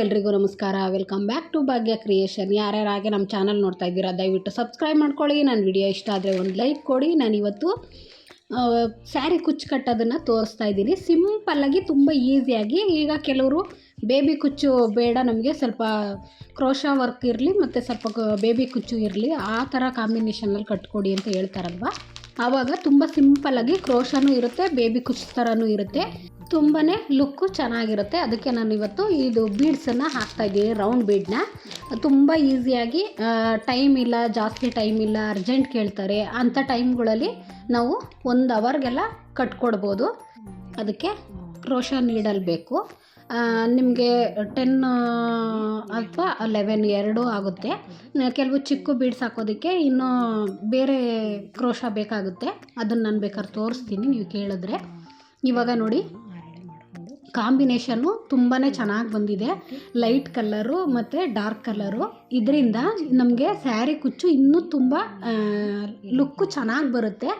ಎಲ್ರಿಗೂ ನಮಸ್ಕಾರ. Welcome back to Bhagya creation ಯಾರ್ಯಾರು ಹಾಗೆ ನಮ್ಮ ಚಾನಲ್ ನೋಡ್ತಾ ಇದ್ದೀರಾ, ದಯವಿಟ್ಟು ಸಬ್ಸ್ಕ್ರೈಬ್ ಮಾಡ್ಕೊಳ್ಳಿ. ನನ್ನ ವಿಡಿಯೋ ಇಷ್ಟ ಆದರೆ ಒಂದು ಲೈಕ್ ಕೊಡಿ. ನಾನು ಇವತ್ತು ಸ್ಯಾರಿ ಕುಚ್ಚು ಕಟ್ಟೋದನ್ನು ತೋರಿಸ್ತಾ ಇದ್ದೀನಿ. ಸಿಂಪಲ್ಲಾಗಿ ತುಂಬ ಈಸಿಯಾಗಿ ಈಗ ಕೆಲವರು ಬೇಬಿ ಕುಚ್ಚು ಬೇಡ, ನಮಗೆ ಸ್ವಲ್ಪ ಕ್ರೋಶ ವರ್ಕ್ ಇರಲಿ, ಮತ್ತು ಸ್ವಲ್ಪ ಬೇಬಿ ಕುಚ್ಚು ಇರಲಿ, ಆ ಥರ ಕಾಂಬಿನೇಷನಲ್ಲಿ ಕಟ್ಕೊಡಿ ಅಂತ ಹೇಳ್ತಾರಲ್ವ? ಆವಾಗ ತುಂಬ ಸಿಂಪಲ್ಲಾಗಿ ಕ್ರೋಶನೂ ಇರುತ್ತೆ ಬೇಬಿ ಕುಚ್ ಥರನೂ ಇರುತ್ತೆ. ತುಂಬಾ ಲುಕ್ಕು ಚೆನ್ನಾಗಿರುತ್ತೆ. ಅದಕ್ಕೆ ನಾನು ಇವತ್ತು ಇದು ಬೀಡ್ಸನ್ನು ಹಾಕ್ತಾಯಿದ್ದೀನಿ ರೌಂಡ್ ಬೀಡ್ನ ತುಂಬ ಈಸಿಯಾಗಿ ಟೈಮ್ ಇಲ್ಲ, ಜಾಸ್ತಿ ಟೈಮ್ ಇಲ್ಲ ಅರ್ಜೆಂಟ್ ಕೇಳ್ತಾರೆ. ಅಂಥ ಟೈಮ್ಗಳಲ್ಲಿ ನಾವು ಒಂದು ಅವರ್ಗೆಲ್ಲ ಕಟ್ಕೊಡ್ಬೋದು. ಅದಕ್ಕೆ ಕ್ರೋಶ ನೀಡಲ್ ಬೇಕು. ನಿಮಗೆ ಟೆನ್ ಅಥವಾ ಲೆವೆನ್ ಎರಡೂ ಆಗುತ್ತೆ. ಕೆಲವು ಚಿಕ್ಕ ಬೀಡ್ಸ್ ಹಾಕೋದಕ್ಕೆ ಇನ್ನೂ ಬೇರೆ ಕ್ರೋಶ ಬೇಕಾಗುತ್ತೆ. ಅದನ್ನು ನಾನು ಬೇಕಾದ್ರೆ ತೋರಿಸ್ತೀನಿ ನೀವು ಕೇಳಿದ್ರೆ. ಇವಾಗ ನೋಡಿ, ಕಾಂಬಿನೇಷನ್ನು ತುಂಬಾ ಚೆನ್ನಾಗಿ ಬಂದಿದೆ. ಲೈಟ್ ಕಲ್ಲರು ಮತ್ತು ಡಾರ್ಕ್ ಕಲ್ಲರು ಇದರಿಂದ ನಮಗೆ ಸ್ಯಾರಿ ಕುಚ್ಚು ಇನ್ನೂ ತುಂಬ ಲುಕ್ಕು ಚೆನ್ನಾಗಿ ಬರುತ್ತೆ.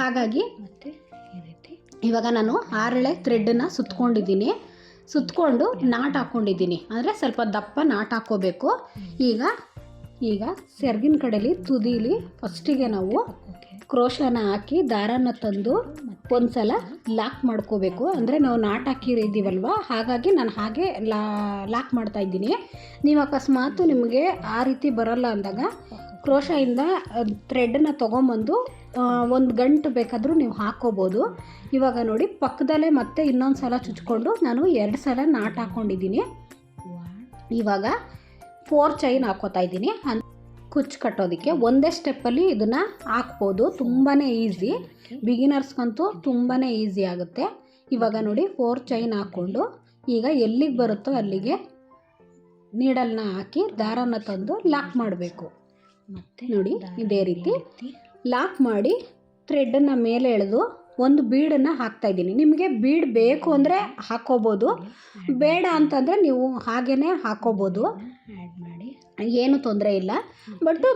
ಹಾಗಾಗಿ ಇವಾಗ ನಾನು ಆರಳೆ ಥ್ರೆಡ್ಡನ್ನು ಸುತ್ಕೊಂಡಿದ್ದೀನಿ. ಸುತ್ಕೊಂಡು ನಾಟ್ ಹಾಕ್ಕೊಂಡಿದ್ದೀನಿ ಅಂದರೆ ಸ್ವಲ್ಪ ದಪ್ಪ ನಾಟ್ ಹಾಕ್ಕೋಬೇಕು ಈಗ ಈಗ ಸೆರ್ಗಿನ ಕಡೆಯಲ್ಲಿ ತುದೀಲಿ ಫಸ್ಟಿಗೆ ನಾವು ಕ್ರೋಶನ ಹಾಕಿ ದಾರನ ತಂದು ಒಂದು ಸಲ ಲಾಕ್ ಮಾಡ್ಕೋಬೇಕು. ಅಂದರೆ ನಾವು ನಾಟ್ ಹಾಕಿರಿದ್ದೀವಲ್ವ ಹಾಗಾಗಿ ನಾನು ಹಾಗೆ ಲಾ, ಲಾಕ್ ಮಾಡ್ತಾ ಇದ್ದೀನಿ. ನೀವು ಅಕಸ್ಮಾತು ನಿಮಗೆ ಆ ರೀತಿ ಬರೋಲ್ಲ ಅಂದಾಗ ಕ್ರೋಶದಿಂದ ಥ್ರೆಡ್ನ ತೊಗೊಂಬಂದು ಒಂದು ಗಂಟು ಬೇಕಾದರೂ ನೀವು ಹಾಕ್ಕೋಬೋದು ಇವಾಗ ನೋಡಿ, ಪಕ್ಕದಲ್ಲೇ ಮತ್ತೆ ಇನ್ನೊಂದು ಸಲ ಚುಚ್ಕೊಂಡು ನಾನು ಎರಡು ಸಲ ನಾಟ್ ಹಾಕ್ಕೊಂಡಿದ್ದೀನಿ ಇವಾಗ ಫೋರ್ ಚೈನ್ ಹಾಕೋತಾ ಇದ್ದೀನಿ. ಅನ್ ಕುಚ್ಚು ಕಟ್ಟೋದಕ್ಕೆ ಒಂದೇ ಸ್ಟೆಪ್ಪಲ್ಲಿ ಇದನ್ನು ಹಾಕ್ಬೋದು. ತುಂಬಾ ಈಸಿ ಬಿಗಿನರ್ಸ್ಗಂತೂ ತುಂಬಾ ಈಸಿ ಆಗುತ್ತೆ. ಇವಾಗ ನೋಡಿ ಫೋರ್ ಚೈನ್ ಹಾಕ್ಕೊಂಡು, ಈಗ ಎಲ್ಲಿಗೆ ಬರುತ್ತೋ ಅಲ್ಲಿಗೆ ನೀಡಲ್ನ ಹಾಕಿ ದಾರನ ತಂದು ಲಾಕ್ ಮಾಡಬೇಕು. ನೋಡಿ ಇದೇ ರೀತಿ ಲಾಕ್ ಮಾಡಿ ಥ್ರೆಡ್ಡನ್ನು ಮೇಲೆ ಎಳೆದು ಒಂದು ಬೀಡನ್ನು ಹಾಕ್ತಾ ಇದ್ದೀನಿ. ನಿಮಗೆ ಬೀಡ್ ಬೇಕು ಅಂದರೆ ಹಾಕೋಬೋದು. ಬೇಡ ಅಂತಂದರೆ ನೀವು ಹಾಗೇ ಹಾಕೋಬೋದು. ಏನು ತೊಂದರೆ ಇಲ್ಲ. ಬಟ್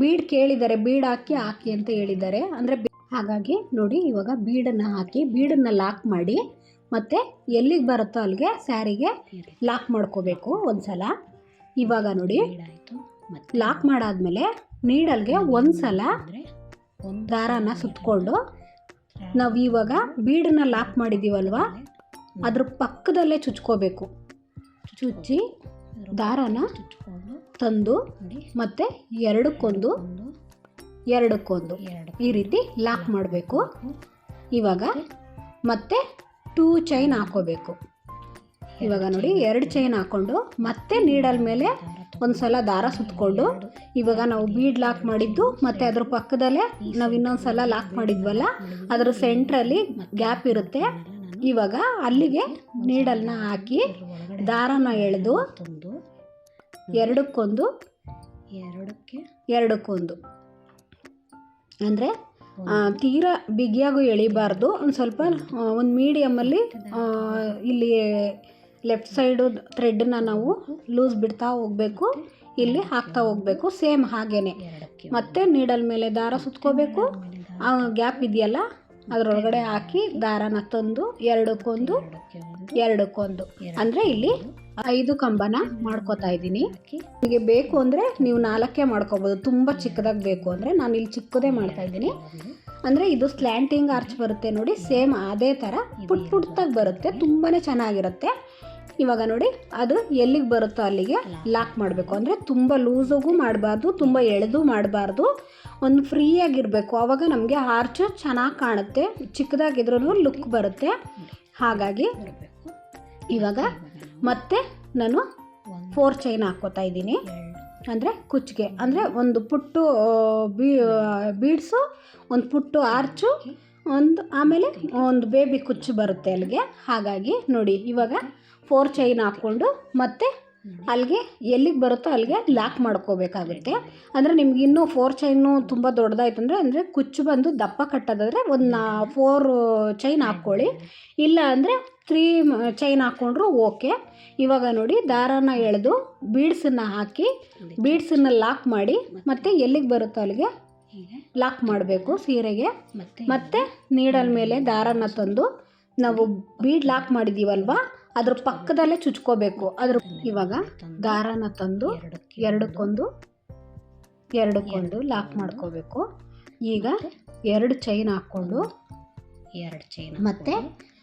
ಬೀಡ್ ಕೇಳಿದ್ದಾರೆ ಬೀಡ್ ಹಾಕಿ ಹಾಕಿ ಅಂತ ಹೇಳಿದ್ದಾರೆ. ಅಂದರೆ ಹಾಗಾಗಿ ನೋಡಿ ಇವಾಗ ಬೀಡನ್ನು ಹಾಕಿ ಬೀಡನ್ನು ಲಾಕ್ ಮಾಡಿ ಮತ್ತು ಎಲ್ಲಿಗೆ ಬರುತ್ತೋ ಅಲ್ಲಿಗೆ ಸ್ಯಾರಿಗೆ ಲಾಕ್ ಮಾಡ್ಕೋಬೇಕು ಒಂದು ಸಲ ಇವಾಗ ನೋಡಿ. ಲಾಕ್ ಮಾಡಾದ್ಮೇಲೆ ನೀಡಲ್ಗೆ ಒಂದು ಸಲ ದಾರಾನ ಸುತ್ತಕೊಂಡು ನಾವು ಇವಾಗ ಬೀಡನ್ನ ಲಾಕ್ ಮಾಡಿದ್ದೀವಲ್ವ ಅದ್ರ ಪಕ್ಕದಲ್ಲೇ ಚುಚ್ಕೋಬೇಕು. ಚುಚ್ಚಿ ದಾರಾನ ತಂದು ಮತ್ತೆ ಎರಡಕ್ಕೊಂದು ಎರಡಕ್ಕೊಂದು. ಈ ರೀತಿ ಲಾಕ್ ಮಾಡಬೇಕು. ಇವಾಗ ಮತ್ತೆ ಟೂ ಚೈನ್ ಹಾಕೋಬೇಕು. ಇವಾಗ ನೋಡಿ ಎರಡು ಚೈನ್ ಹಾಕ್ಕೊಂಡು ಮತ್ತೆ ನೀಡಲ್ ಮೇಲೆ ಒಂದು ಸಲ ದಾರ ಸುತ್ತಕೊಂಡು ಇವಾಗ ನಾವು ಬೀಡ್ ಲಾಕ್ ಮಾಡಿದ್ದು ಮತ್ತು ಅದ್ರ ಪಕ್ಕದಲ್ಲೇ ನಾವು ಇನ್ನೊಂದು ಸಲ ಲಾಕ್ ಮಾಡಿದ್ವಲ್ಲ ಅದರ ಸೆಂಟ್ರಲ್ಲಿ ಗ್ಯಾಪ್ ಇರುತ್ತೆ. ಇವಾಗ ಅಲ್ಲಿಗೆ ನೀಡಲ್ನ ಹಾಕಿ ದಾರನ ಎಳೆದು ಎರಡಕ್ಕೊಂದು ಎರಡಕ್ಕೆ? ಎರಡಕ್ಕೊಂದು. ಅಂದರೆ ತೀರಾ ಬಿಗಿಯಾಗೂ ಎಳಿಬಾರ್ದು. ಒಂದು ಸ್ವಲ್ಪ ಒಂದು ಮೀಡಿಯಮಲ್ಲಿ ಇಲ್ಲಿ ಲೆಫ್ಟ್ ಸೈಡು ಥ್ರೆಡ್ನ ನಾವು ಲೂಸ್ ಬಿಡ್ತಾ ಹೋಗಬೇಕು. ಇಲ್ಲಿ ಹಾಕ್ತಾ ಹೋಗಬೇಕು. ಸೇಮ್ ಹಾಗೇ ಮತ್ತೆ ನೀಡಲ್ ಮೇಲೆ ದಾರ ಸುತ್ಕೋಬೇಕು. ಆ ಗ್ಯಾಪ್ ಇದೆಯಲ್ಲ, ಅದರೊಳಗಡೆ ಹಾಕಿ ದಾರನ ತಂದು ಎರಡಕ್ಕೊಂದು ಎರಡಕ್ಕೊಂದು. ಅಂದರೆ ಇಲ್ಲಿ ಐದು ಕಂಬನ ಮಾಡ್ಕೋತಾ ಇದ್ದೀನಿ. ನಿಮಗೆ ಬೇಕು ಅಂದರೆ ನೀವು ನಾಲ್ಕೇ ಮಾಡ್ಕೋಬೋದು. ತುಂಬ ಚಿಕ್ಕದಾಗಿ ಬೇಕು ಅಂದರೆ ನಾನು ಇಲ್ಲಿ ಚಿಕ್ಕದೇ ಮಾಡ್ತಾ ಇದ್ದೀನಿ. ಅಂದರೆ ಇದು ಸ್ಲ್ಯಾಂಟಿಂಗ್ ಆರ್ಚ್ ಬರುತ್ತೆ ನೋಡಿ. ಸೇಮ್ ಅದೇ ಥರ ಪುಟ್ ಪುಟ್ಟಾಗಿ ಬರುತ್ತೆ. ತುಂಬಾ ಚೆನ್ನಾಗಿರುತ್ತೆ. ಇವಾಗ ನೋಡಿ, ಅದು ಎಲ್ಲಿಗೆ ಬರುತ್ತೋ ಅಲ್ಲಿಗೆ ಲಾಕ್ ಮಾಡಬೇಕು. ಅಂದರೆ ತುಂಬ ಲೂಸಾಗೂ ಮಾಡಬಾರ್ದು, ತುಂಬ ಎಳೆದು ಮಾಡಬಾರ್ದು. ಒಂದು ಫ್ರೀಯಾಗಿರಬೇಕು ಆವಾಗ ನಮಗೆ ಆರ್ಚು ಚೆನ್ನಾಗಿ ಕಾಣುತ್ತೆ. ಚಿಕ್ಕದಾಗಿದ್ರೂ ಲುಕ್ ಬರುತ್ತೆ. ಹಾಗಾಗಿ ಇವಾಗ ಮತ್ತೆ ನಾನು ಫೋರ್ ಚೈನ್ ಹಾಕ್ಕೋತಾ ಇದ್ದೀನಿ. ಅಂದರೆ ಕುಚ್ಚಿಗೆ. ಅಂದರೆ ಒಂದು ಪುಟ್ಟು ಬೀ ಬೀಡ್ಸು ಒಂದು ಪುಟ್ಟು ಆರ್ಚು ಒಂದು ಆಮೇಲೆ ಒಂದು ಬೇಬಿ ಕುಚ್ಚು ಬರುತ್ತೆ ಅಲ್ಲಿಗೆ. ಹಾಗಾಗಿ ನೋಡಿ, ಇವಾಗ ಫೋರ್ ಚೈನ್ ಹಾಕ್ಕೊಂಡು ಮತ್ತೆ ಅಲ್ಲಿಗೆ ಎಲ್ಲಿಗೆ ಬರುತ್ತೋ ಅಲ್ಲಿಗೆ ಲಾಕ್ ಮಾಡ್ಕೋಬೇಕಾಗುತ್ತೆ. ಅಂದರೆ ನಿಮ್ಗೆ ಇನ್ನೂ ಫೋರ್ ಚೈನು ತುಂಬ ದೊಡ್ಡದಾಯ್ತು ಅಂದರೆ ಅಂದರೆ ಕುಚ್ಚು ಬಂದು ದಪ್ಪ ಕಟ್ಟೋದಾದರೆ ಒಂದು ನಾ ಫೋರ್ ಚೈನ್ ಹಾಕ್ಕೊಳ್ಳಿ. ಇಲ್ಲ ಅಂದರೆ ತ್ರೀ ಚೈನ್ ಹಾಕ್ಕೊಂಡ್ರು ಓಕೆ. ಇವಾಗ ನೋಡಿ ದಾರಾನ ಎಳೆದು ಬೀಡ್ಸನ್ನು ಹಾಕಿ ಬೀಡ್ಸನ್ನು ಲಾಕ್ ಮಾಡಿ ಮತ್ತು ಎಲ್ಲಿಗೆ ಬರುತ್ತೋ ಅಲ್ಲಿಗೆ ಲಾಕ್ ಮಾಡಬೇಕು ಸೀರೆಗೆ. ಮತ್ತು ನೀಡಲ್ ಮೇಲೆ ದಾರನ ತಂದು ನಾವು ಬೀಡ್ ಲಾಕ್ ಮಾಡಿದ್ದೀವಲ್ವ ಅದ್ರ ಪಕ್ಕದಲ್ಲೇ ಚುಚ್ಕೋಬೇಕು. ಅದ್ರ ಇವಾಗ ದಾರನ ತಂದು ಎರಡಕ್ಕೊಂದು ಎರಡಕ್ಕೊಂದು ಲಾಕ್ ಮಾಡ್ಕೋಬೇಕು. ಈಗ ಎರಡು ಚೈನ್ ಹಾಕ್ಕೊಂಡು ಎರಡು ಚೈನ್ ಮತ್ತೆ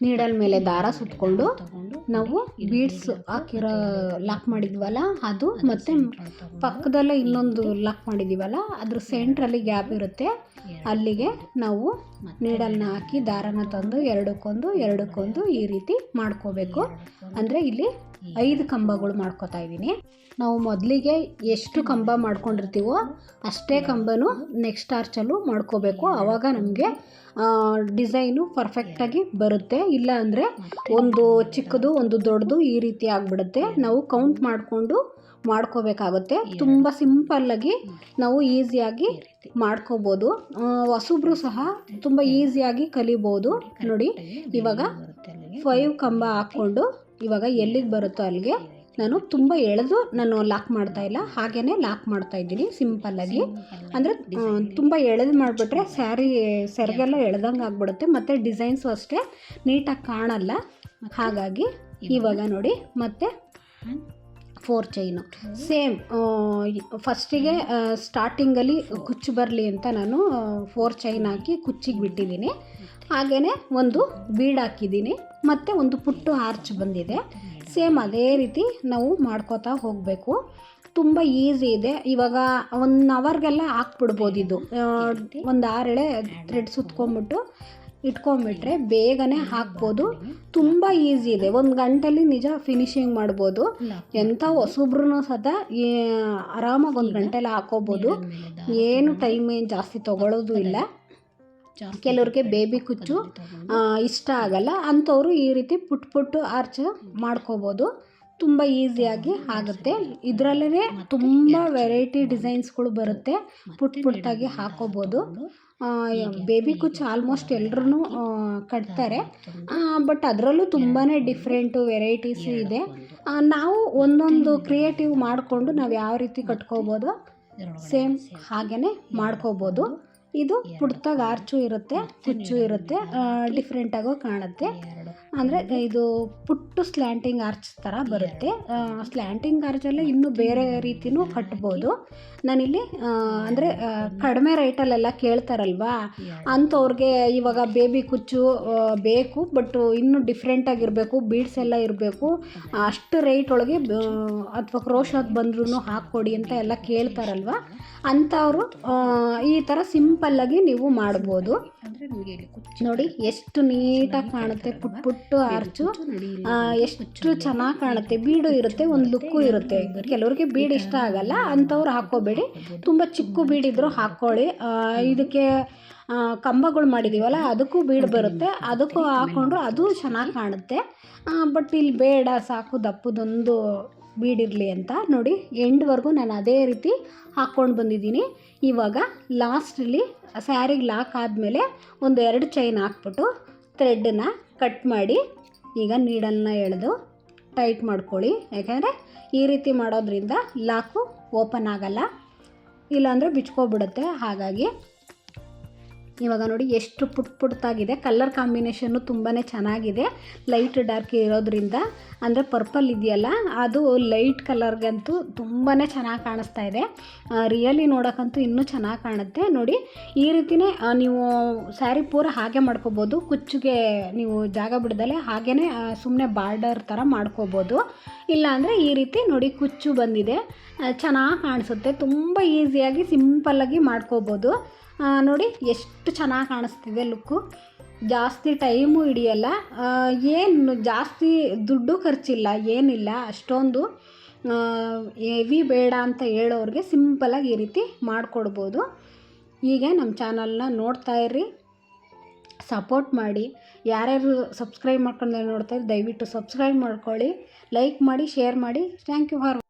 ನೀಡಲ್ ಮೇಲೆ ದಾರ ಸುತ್ತಕೊಂಡು ನಾವು ಬೀಡ್ಸ್ ಹಾಕಿರೋ ಲಾಕ್ ಮಾಡಿದ್ವಲ್ಲ, ಅದು ಮತ್ತೆ ಪಕ್ಕದಲ್ಲೇ ಇನ್ನೊಂದು ಲಾಕ್ ಮಾಡಿದ್ದೀವಲ್ಲ ಅದ್ರ ಸೆಂಟ್ರಲ್ಲಿ ಗ್ಯಾಪ್ ಇರುತ್ತೆ. ಅಲ್ಲಿಗೆ ನಾವು ನೀಡಲ್ನ ಹಾಕಿ ದಾರನ ತಂದು ಎರಡಕ್ಕೊಂದು ಎರಡಕ್ಕೊಂದು ಈ ರೀತಿ ಮಾಡ್ಕೋಬೇಕು. ಅಂದರೆ ಇಲ್ಲಿ ಐದು ಕಂಬಗಳು ಮಾಡ್ಕೋತಾ ಇದ್ದೀನಿ. ನಾವು ಮೊದಲಿಗೆ ಎಷ್ಟು ಕಂಬ ಮಾಡ್ಕೊಂಡಿರ್ತೀವೋ ಅಷ್ಟೇ ಕಂಬನು ನೆಕ್ಸ್ಟ್ ಆರ್ಚಲ್ಲೂ ಮಾಡ್ಕೋಬೇಕು. ಆವಾಗ ನಮಗೆ ಡಿಸೈನು ಪರ್ಫೆಕ್ಟಾಗಿ ಬರುತ್ತೆ. ಇಲ್ಲ ಅಂದರೆ ಒಂದು ಚಿಕ್ಕದು ಒಂದು ದೊಡ್ಡದು ಈ ರೀತಿ ಆಗಿಬಿಡುತ್ತೆ. ನಾವು ಕೌಂಟ್ ಮಾಡಿಕೊಂಡು ಮಾಡ್ಕೋಬೇಕಾಗುತ್ತೆ. ತುಂಬ ಸಿಂಪಲ್ಲಾಗಿ ನಾವು ಈಸಿಯಾಗಿ ಮಾಡ್ಕೋಬೋದು. ಹಸುಬ್ರು ಸಹ ತುಂಬ ಈಸಿಯಾಗಿ ಕಲಿಬೋದು. ನೋಡಿ ಇವಾಗ ಫೈವ್ ಕಂಬ ಹಾಕ್ಕೊಂಡು ಇವಾಗ ಎಲ್ಲಿಗೆ ಬರುತ್ತೋ ಅಲ್ಲಿಗೆ ನಾನು ತುಂಬ ಎಳೆದು ನಾನು ಲಾಕ್ ಮಾಡ್ತಾ ಇಲ್ಲ. ಹಾಗೇ ಲಾಕ್ ಮಾಡ್ತಾ ಇದ್ದೀನಿ ಸಿಂಪಲ್ಲಾಗಿ ಅಂದರೆ ತುಂಬ ಎಳೆದು ಮಾಡಿಬಿಟ್ರೆ ಸ್ಯಾರಿ ಸೆರಗೆಲ್ಲ ಎಳ್ದಂಗೆ ಆಗ್ಬಿಡುತ್ತೆ. ಮತ್ತು ಡಿಸೈನ್ಸು ಅಷ್ಟೇ ನೀಟಾಗಿ ಕಾಣಲ್ಲ. ಹಾಗಾಗಿ ಇವಾಗ? ನೋಡಿ ಮತ್ತೆ ಫೋರ್ ಚೈನು ಸೇಮ್ ಫಸ್ಟಿಗೆ ಸ್ಟಾರ್ಟಿಂಗಲ್ಲಿ ಕುಚ್ಚು ಬರಲಿ ಅಂತ ನಾನು ಫೋರ್ ಚೈನ್ ಹಾಕಿ ಕುಚ್ಚಿಗೆ ಬಿಟ್ಟಿದ್ದೀನಿ. ಹಾಗೆಯೇ ಒಂದು ಬೀಡ್ ಹಾಕಿದ್ದೀನಿ. ಮತ್ತು ಒಂದು ಪುಟ್ಟು ಆರ್ಚ್ ಬಂದಿದೆ. ಸೇಮ್ ಅದೇ ರೀತಿ ನಾವು ಮಾಡ್ಕೋತಾ ಹೋಗಬೇಕು. ತುಂಬ ಈಸಿ ಇದೆ. ಇವಾಗ ಒನ್ ಅವರ್ಗೆಲ್ಲ ಹಾಕ್ಬಿಡ್ಬೋದು ಇದು. ಒಂದು ಆರೆಳೆ ಥ್ರೆಡ್ ಸುತ್ಕೊಂಬಿಟ್ಟು ಇಟ್ಕೊಂಬಿಟ್ರೆ ಬೇಗನೆ ಹಾಕ್ಬೋದು. ತುಂಬ ಈಸಿ ಇದೆ. ಒಂದು ಗಂಟೆಲಿ ನಿಜ ಫಿನಿಶಿಂಗ್ ಮಾಡ್ಬೋದು. ಎಂಥ ಹೊಸಬ್ರು ಸತ ಆರಾಮಾಗಿ ಒಂದು ಗಂಟೆಲಿ ಹಾಕೋಬೋದು ಏನು ಟೈಮ್ ಏನು ಜಾಸ್ತಿ ತಗೊಳ್ಳೋದು ಇಲ್ಲ. ಕೆಲವ್ರಿಗೆ ಬೇಬಿ ಕುಚ್ಚು ಇಷ್ಟ ಆಗಲ್ಲ. ಅಂಥವ್ರು ಈ ರೀತಿ ಪುಟ್ ಪುಟ್ಟು ಆರ್ಚ್ ಮಾಡ್ಕೋಬೋದು. ತುಂಬ ಈಸಿಯಾಗಿ ಆಗುತ್ತೆ. ಇದರಲ್ಲೇ ತುಂಬ ವೆರೈಟಿ ಡಿಸೈನ್ಸ್ಗಳು ಬರುತ್ತೆ. ಪುಟ್ ಪುಟ್ಟಾಗಿ ಹಾಕೋಬೋದು. ಬೇಬಿ ಕುಚ್ ಆಲ್ಮೋಸ್ಟ್ ಎಲ್ಲರೂ ಕಟ್ತಾರೆ. ಬಟ್ ಅದರಲ್ಲೂ ತುಂಬಾ ಡಿಫ್ರೆಂಟು ವೆರೈಟೀಸು ಇದೆ. ನಾವು ಒಂದೊಂದು ಕ್ರಿಯೇಟಿವ್ ಮಾಡಿಕೊಂಡು ನಾವು ಯಾವ ರೀತಿ ಕಟ್ಕೋಬೋದು ಸೇಮ್ ಹಾಗೇ ಮಾಡ್ಕೋಬೋದು. ಇದು ಪುಡ್ತಾಗ ಆರ್ಚು ಇರುತ್ತೆ ಕುಚ್ಚು ಇರುತ್ತೆ ಡಿಫ್ರೆಂಟಾಗೂ ಕಾಣುತ್ತೆ. ಅಂದರೆ ಇದು ಪುಟ್ಟು ಸ್ಲ್ಯಾಂಟಿಂಗ್ ಆರ್ಚ್ ಥರ ಬರುತ್ತೆ. ಸ್ಲ್ಯಾಂಟಿಂಗ್ ಆರ್ಚಲ್ಲೇ ಇನ್ನೂ ಬೇರೆ ರೀತಿನೂ ಕಟ್ಬೋದು. ನಾನಿಲ್ಲಿ ಅಂದರೆ ಕಡಿಮೆ ರೇಟಲ್ಲೆಲ್ಲ ಕೇಳ್ತಾರಲ್ವಾ? ಅಂಥವ್ರಿಗೆ ಇವಾಗ ಬೇಬಿ ಕುಚ್ಚು ಬೇಕು ಬಟ್ ಇನ್ನೂ ಡಿಫ್ರೆಂಟಾಗಿರಬೇಕು ಬೀಡ್ಸ್ ಎಲ್ಲ ಇರಬೇಕು. ಅಷ್ಟು ರೇಟ್ ಒಳಗೆ ಅಥವಾ ಕ್ರೋಶಾದ್ ಬಂದ್ರೂ ಹಾಕ್ಕೊಡಿ ಅಂತ ಎಲ್ಲ ಕೇಳ್ತಾರಲ್ವ? ಅಂಥವರು ಈ ಥರ ಸಿಂಪಲ್ಲಾಗಿ ನೀವು ಮಾಡ್ಬೋದು. ಅಂದರೆ ನಿಮಗೆ ಕುಚ್ಚು ನೋಡಿ ಎಷ್ಟು ನೀಟಾಗಿ ಕಾಣುತ್ತೆ ಪುಟ್ ಪುಟ್ಟು ಆರ್ಚು. ಎಷ್ಟು ಚೆನ್ನಾಗಿ ಕಾಣುತ್ತೆ. ಬೀಡು ಇರುತ್ತೆ ಒಂದು ಲುಕ್ಕು ಇರುತ್ತೆ. ಕೆಲವ್ರಿಗೆ ಬೀಡ್ ಇಷ್ಟ ಆಗಲ್ಲ ಅಂಥವ್ರು ಹಾಕ್ಕೋಬೇಡಿ ತುಂಬ ಚಿಕ್ಕ ಬೀಡಿದ್ರು ಹಾಕ್ಕೊಳ್ಳಿ ಇದಕ್ಕೆ ಕಂಬಗಳು ಮಾಡಿದ್ದೀವಲ್ಲ ಅದಕ್ಕೂ ಬೀಡ್ ಬರುತ್ತೆ. ಅದಕ್ಕೂ ಹಾಕ್ಕೊಂಡ್ರು ಅದು ಚೆನ್ನಾಗಿ ಕಾಣುತ್ತೆ. ಬಟ್ ಇಲ್ಲಿ ಬೇಡ ಸಾಕು ದಪ್ಪದೊಂದು ಬೀಡಿರಲಿ ಅಂತ ನೋಡಿ ಎಂಡ್ವರೆಗೂ ನಾನು ಅದೇ ರೀತಿ ಹಾಕ್ಕೊಂಡು ಬಂದಿದ್ದೀನಿ. ಇವಾಗ ಲಾಸ್ಟಲ್ಲಿ ಸ್ಯಾರಿಗೆ ಲಾಕ್ ಆದಮೇಲೆ ಒಂದು ಎರಡು ಚೈನ್ ಹಾಕ್ಬಿಟ್ಟು ಥ್ರೆಡ್ಡನ್ನ ಕಟ್ ಮಾಡಿ ಈಗ ನೀಡನ್ನು ಎಳೆದು ಟೈಟ್ ಮಾಡ್ಕೊಳ್ಳಿ. ಯಾಕೆಂದರೆ ಈ ರೀತಿ ಮಾಡೋದ್ರಿಂದ ಲಾಕು ಓಪನ್ ಆಗಲ್ಲ. ಇಲ್ಲಾಂದರೆ ಬಿಚ್ಕೊಬಿಡುತ್ತೆ. ಹಾಗಾಗಿ ಇವಾಗ ನೋಡಿ ಎಷ್ಟು ಪುಟ್ ಪುಟ್ಟಾಗಿದೆ ಕಲರ್ ಕಾಂಬಿನೇಷನ್ನು ತುಂಬಾ ಚೆನ್ನಾಗಿದೆ. ಲೈಟ್ ಡಾರ್ಕ್ ಇರೋದ್ರಿಂದ. ಅಂದರೆ ಪರ್ಪಲ್ ಇದೆಯಲ್ಲ, ಅದು ಲೈಟ್ ಕಲರ್ಗಂತೂ ತುಂಬಾ ಚೆನ್ನಾಗಿ ಕಾಣಿಸ್ತಾ ಇದೆ. ರಿಯಲಿ ನೋಡೋಕ್ಕಂತೂ ಇನ್ನೂ ಚೆನ್ನಾಗಿ ಕಾಣುತ್ತೆ. ನೋಡಿ, ಈ ರೀತಿಯೇ ನೀವು ಸ್ಯಾರಿ ಪೂರ ಹಾಗೆ ಮಾಡ್ಕೋಬೋದು. ಕುಚ್ಚಿಗೆ ನೀವು ಜಾಗ ಬಿಡ್ದಲೆ ಹಾಗೇ ಸುಮ್ಮನೆ ಬಾರ್ಡರ್ ಥರ ಮಾಡ್ಕೋಬೋದು. ಇಲ್ಲಾಂದರೆ ಈ ರೀತಿ ನೋಡಿ ಕುಚ್ಚು ಬಂದಿದೆ. ಚೆನ್ನಾಗಿ ಕಾಣಿಸುತ್ತೆ. ತುಂಬ ಈಸಿಯಾಗಿ ಸಿಂಪಲ್ಲಾಗಿ ಮಾಡ್ಕೋಬೋದು. ನೋಡಿ ಎಷ್ಟು ಚೆನ್ನಾಗಿ ಕಾಣಿಸ್ತಿದೆ ಲುಕ್ಕು ಜಾಸ್ತಿ ಟೈಮು ಹಿಡಿಯಲ್ಲ. ಏನು ಜಾಸ್ತಿ ದುಡ್ಡು ಖರ್ಚಿಲ್ಲ, ಏನಿಲ್ಲ. ಅಷ್ಟೊಂದು ಹೆವಿ ಬೇಡ ಅಂತ ಹೇಳೋರಿಗೆ ಸಿಂಪಲಾಗಿ ಈ ರೀತಿ ಮಾಡಿಕೊಡ್ಬೋದು. ಹೀಗೆ ನಮ್ಮ ಚಾನಲ್ನ ನೋಡ್ತಾ ಇರ್ರಿ. ಸಪೋರ್ಟ್ ಮಾಡಿ. ಯಾರ್ಯಾರು ಸಬ್ಸ್ಕ್ರೈಬ್ ಮಾಡ್ಕೊಂಡು ನೋಡ್ತಾರೆ ದಯವಿಟ್ಟು ಸಬ್ಸ್ಕ್ರೈಬ್ ಮಾಡ್ಕೊಳ್ಳಿ. ಲೈಕ್ ಮಾಡಿ ಶೇರ್ ಮಾಡಿ. Thank you for